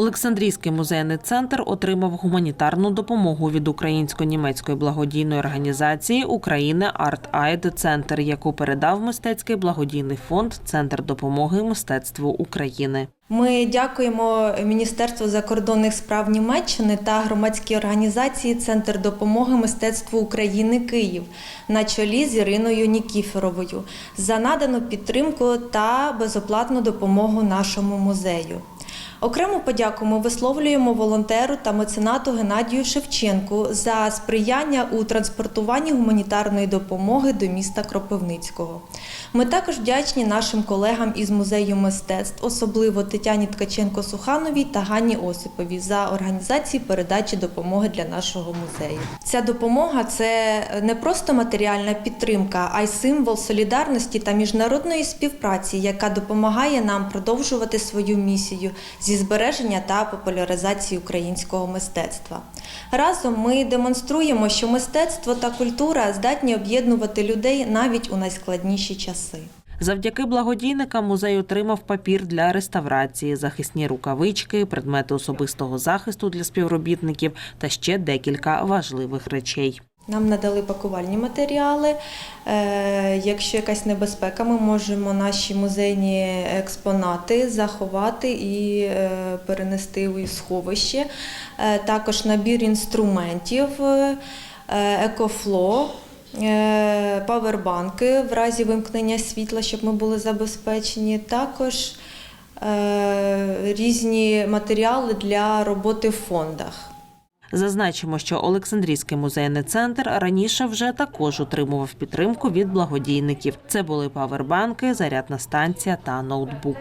Олександрійський музейний центр отримав гуманітарну допомогу від українсько-німецької благодійної організації України Арт Айд Центр, яку передав мистецький благодійний фонд Центр допомоги мистецтву України. Ми дякуємо Міністерству закордонних справ Німеччини та громадській організації Центр допомоги мистецтву України Київ на чолі з Іриною Нікіфоровою за надану підтримку та безоплатну допомогу нашому музею. Окрему подяку ми висловлюємо волонтеру та меценату Геннадію Шевченку за сприяння у транспортуванні гуманітарної допомоги до міста Кропивницького. Ми також вдячні нашим колегам із музею мистецтв, особливо Тетяні Ткаченко-Сухановій та Ганні Осиповій за організації передачі допомоги для нашого музею. Ця допомога це не просто матеріальна підтримка, а й символ солідарності та міжнародної співпраці, яка допомагає нам продовжувати свою місію зі збереження та популяризації українського мистецтва. Разом ми демонструємо, що мистецтво та культура здатні об'єднувати людей навіть у найскладніші часи. Завдяки благодійникам музей отримав папір для реставрації, захисні рукавички, предмети особистого захисту для співробітників та ще декілька важливих речей. Нам надали пакувальні матеріали. Е, Якщо якась небезпека, ми можемо наші музейні експонати заховати і е, перенести у сховище. Е, Також набір інструментів, екофло. Павербанки в разі вимкнення світла, щоб ми були забезпечені. Також різні матеріали для роботи в фондах. Зазначимо, що Олександрійський музейний центр раніше вже також отримував підтримку від благодійників. Це були павербанки, зарядна станція та ноутбук.